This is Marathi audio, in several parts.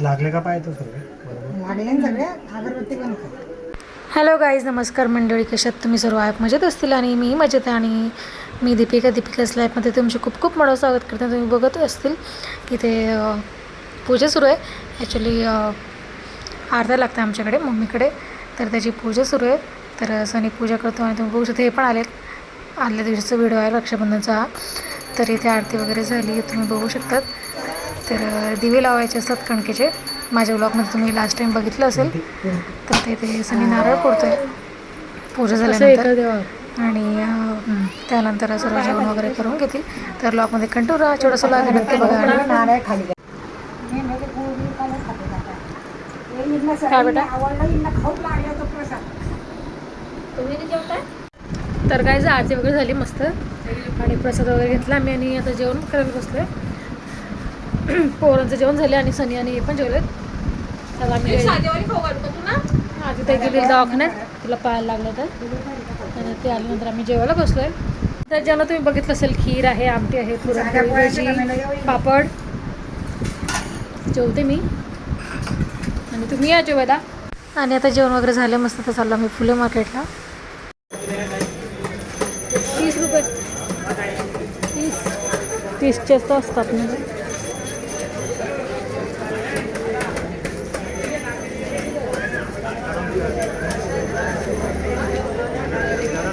लागले का पाहिजे सर्व लागले सगळे अगरबत्ती कर. हॅलो गाईज नमस्कार मंडळी कशात तुम्ही? सर्व ॲप मजेत असतील आणि मी मजेत आहे आणि मी दीपिका दीपिकाच लाईफमध्ये तुमचे खूप खूप मोठं स्वागत करते. तुम्ही बघत असतील इथे पूजा सुरू आहे. ॲक्च्युली अर्धा लागतं आमच्याकडे मम्मीकडे. तर त्याची पूजा सुरू आहे. तर सनी पूजा करतो आणि तुम्ही बघू शकता हे पण आलेत. आदल्या दिवशीचा व्हिडिओ आहे रक्षाबंधनचा हा. तर इथे आरती वगैरे झाली तुम्ही बघू शकतात. तर दिवे लावायचे असतात कणकेचे. माझ्या ब्लॉगमध्ये तुम्ही लास्ट टाईम बघितलं असेल तर ते ते सनी नारळ फोडतोय पूजा झाल्यानंतर. आणि त्यानंतर सर्व जेवण वगैरे करून घेतील. तर लॉकमध्ये कंटिन्यू राहा छोटंसं लाग नक्की बघा. आणि नारळ खाली घ्या. म्हणजे बिळ काय बेटा? लागलं तर काय आरती वगैरे झाली मस्त. आणि प्रसाद वगैरे घेतला. आम्ही आणि आता जेवण करायला बसलोय. पोरांचं जेवण झाले आणि सनी आणि हे पण जेवलेत आम्ही आधी ते गेली दवाखान्यात. तुला पाहायला लागलं तर आणि ते आल्यानंतर आम्ही जेवायला बसलोय. तर जेवणात तुम्ही बघितलं असेल खीर आहे आमटी आहे पुरणपोळी भाजी पापड. जेवते मी. आणि तुम्ही या जेवायला. आणि आता जेवण वगैरे झालं मस्त तर चाललो आम्ही फुले मार्केटला. तीस रुपये. तीस. तीसचेच तर असतात म्हणजे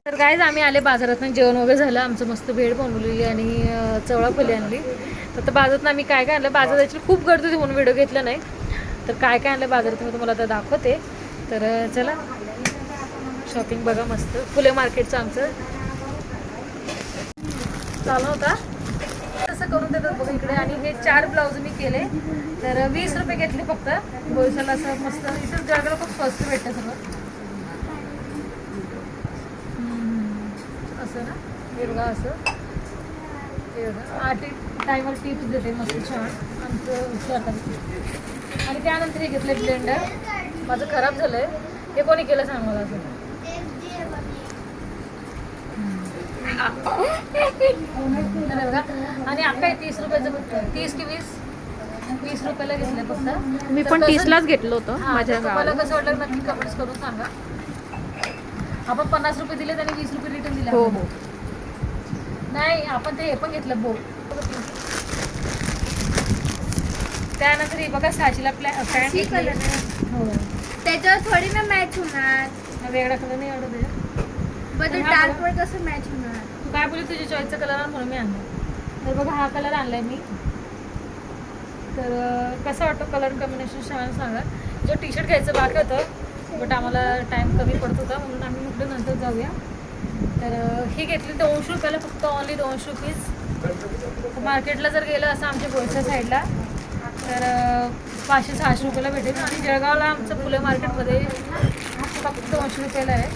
तर कायच आम्ही आले बाजारातनं. जेवण वगैरे झालं. आमचं मस्त भेळ बनवलेली आणि चवळा चवळापल्ली आणली. तर आता बाजारातनं आम्ही काय काय आणलं? बाजारात actually खूप गर्दी होती म्हणून व्हिडिओ घेतला नाही. तर काय काय आणलं बाजारात मी तुम्हाला आता दाखवते. तर चला. शॉपिंग बघा मस्त. फुले मार्केटचं आमचं. चालू होता. तसं करून देतात बघा इकडे. आणि हे चार ब्लाऊज मी केले. तर वीस रुपये घेतले फक्त. बोईसाला असं मस्त. इथं जगाला खूप स्वस्त भेटतं सगळं. असं ना हे बघा असं आठ टायमर टिप्स देते मस्त छान. आमचं स्वतः आणि त्यानंतर हे घेतले ब्लेंडर माझं खराब झालंय. हे कोणी केलं सांग मला असं. आणि आहे तीस रुपयाचं फक्त. तीस की वीस? वीस रुपयाला घेतलं फक्त. मी पण तीसलाच घेतलं होतं माझ्या गावाला. कसं वाटलं नक्की कमेंट्स करून सांगा. आपण पन्नास रुपये दिले आणि वीस रुपये रिटर्न दिले. हो. हो. नाही आपण ते हे पण घेतलं बो त्यानंतर हे बघा साजीला प्लॅ पॅन्ट घेतली. color हो. त्याच्यावर थोडी ना मॅच होणार. हा वेगळा कलर नाही आवडत आहे. पण हा डार्क वर कसं मॅच होणार? तू काय बोलली तुझ्या चॉईसचा कलर म्हणून मी आणला तर बघा हा कलर आणलाय मी. तर अं, कसा वाटतो कलर कॉम्बिनेशन छान सांगा. जो टी शर्ट घ्यायचं बाकी होतं बट आम्हाला टाईम कमी पडत होता म्हणून आम्ही म्हटलं नंतर जाऊया. तर ही घेतली दोनशे रुपयाला फक्त ऑनली दोनशे रुपीज मार्केटला जर गेलं असं आमच्या गोलच्या साईडला तर पाचशे सहाशे रुपयाला भेटेल. आणि जळगावला आमचं फुले मार्केटमध्ये फक्त दोनशे रुपयाला आहे.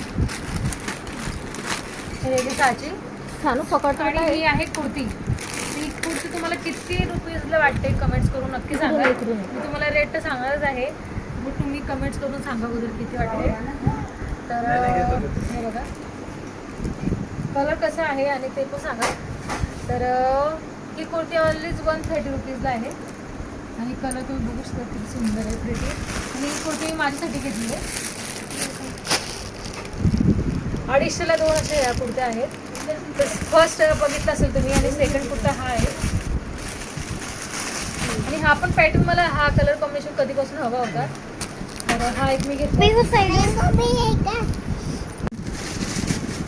हे वेगळी साची. छान पकडतो आणि ही आहे कुर्ती. ही कुर्ती तुम्हाला किती रुपीजला वाटते? कमेंट्स करून नक्की सांगा. मी तुम्हाला रेट तर सांगणारच आहे. मग तुम्ही कमेंट्स करून सांगा अगोदर किती वाटते तर हे बघा. कलर कसा आहे आणि ते पण सांगा. तर ही कुर्ती ऑनलीच वन थर्टी रुपीजला आहे. आणि कलर तुम्ही बघू शकता किती सुंदर आहे प्रिटी आणि ही कुर्ती मी माझ्यासाठी घेतली आहे. अडीचशेला दोन अशा या कुर्त्या आहेत. तर फर्स्ट बघितलं असेल तुम्ही आणि सेकंड कुर्ता हा आहे. आणि हा पण पॅटर्न मला हा कलर कॉम्बिनेशन कधीपासून हवा होता. तर हा एक मी घेतला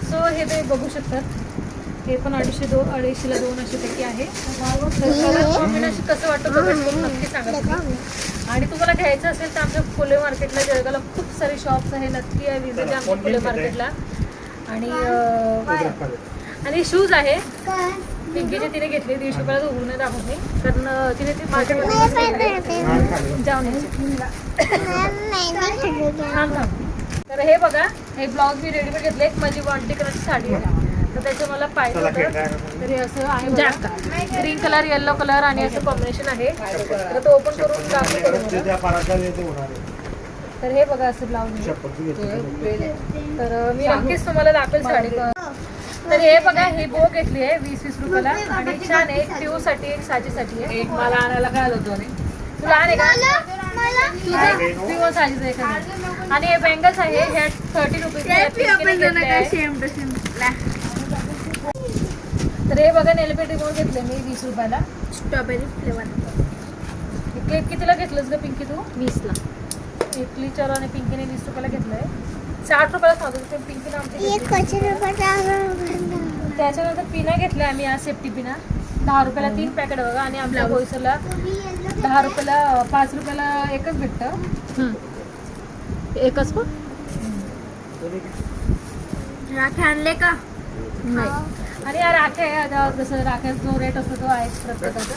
सो हे ते बघू शकतात हे पण अडीचशे दोन अडीचशेला दोन असे पैकी आहे. कसं वाटतं करून नक्की सांगा. आणि तुम्हाला घ्यायचं असेल तर आमच्या फुले मार्केटला जळगावला खूप सारे शॉप्स आहे नक्की आहे विजिट आमच्या फुले मार्केटला. आणि आणि शूज आहे. पिंकीचे तिने घेतले दीडशे रुपयाला उघडून नाही कारण तिने ते जाऊन तर हे बघा हे ब्लाऊज मी रेडीमेड घेतले. एक माझी वॉन्टी कलरची साडी आहे. तर त्याचं मला पाहिजे होतं. तर हे असं आहे बघा. ग्रीन कलर येल्लो कलर आणि असं कॉम्बिनेशन आहे. तर तो ओपन करून तर हे बघा असं घेतली. तर मी नक्कीच तुम्हाला दाखवेल साडी. तर हे बघा ही बो घेतली आहे वीस वीस रुपयाला. आणि छान आहे एक साठी एक साजीसाठी आहे. एक मला आणायला काय होतं तुला आहे का आणि हे बँगल्स आहे हे थर्टी रुपीज तर हे बघा नेलपेट रिमोट घेतले मी वीस रुपयाला. स्ट्रॉबेरी फ्लेवर केक कितीला घेतलंस ग पिंकी तू? वीसला. इटली चलो आणि पिंकीने वीस रुपयाला घेतलंय. साठ रुपयाला सांगतो ते पिंकीने आमची घेतली. त्याच्यानंतर पिना घेतल्या आम्ही आज सेफ्टी पिना. दहा रुपयाला तीन पॅकेट बघा आणि आमच्या बोईसरला दहा रुपयाला पाच रुपयाला एकच भेटतं. एकच पण? राखे आणले का? नाही. आणि या राख्या आता जसं राख्याचा जो रेट असतो तो आहे प्रत्येकाचा.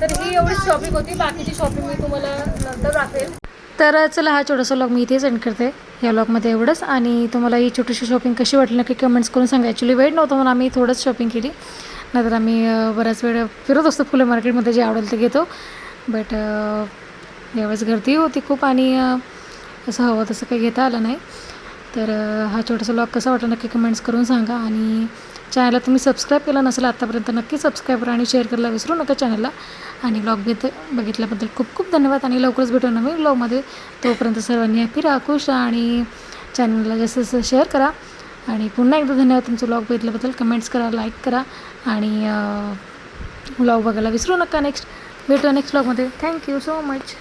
तर ही एवढी शॉपिंग होती बाकीची शॉपिंग मी तुम्हाला नंतर दाखवेल. तर चला हा छोटासा लॉग मी इथेच एंड करते. या लॉगमध्ये एवढंच. आणि तुम्हाला ही छोटीशी शॉपिंग कशी वाटली नक्की कमेंट्स करून सांगा. ॲक्च्युली वेळ नव्हतं म्हणून आम्ही थोडंच शॉपिंग केली. नाहीतर आम्ही बऱ्याच वेळ फिरत असतो फुलं मार्केटमध्ये जे आवडेल ते घेतो. बट यावेळेस गर्दी होती खूप आणि असं हवं तसं काही घेता आलं नाही. तर हा छोटासा ब्लॉग कसा वाटला नक्की कमेंट्स करून सांगा आणि चॅनलला तुम्ही सबस्क्राईब केलं नसेल आत्तापर्यंत नक्की सबस्क्राईब करा आणि शेअर करायला विसरू नका चॅनलला आणि ब्लॉग घेत बघितल्याबद्दल खूप खूप धन्यवाद आणि लवकरच भेटू नवीन ब्लॉगमध्ये तोपर्यंत सर्वांनी हॅपी राहा खुश आणि चॅनलला जसं जास्त शेअर करा. आणि पुन्हा एकदा धन्यवाद तुमचं ब्लॉग बघितल्याबद्दल. कमेंट्स करा लाईक करा आणि ब्लॉग बघायला विसरू नका. नेक्स्ट भेटूया नेक्स्ट ब्लॉगमध्ये थँक्यू सो मच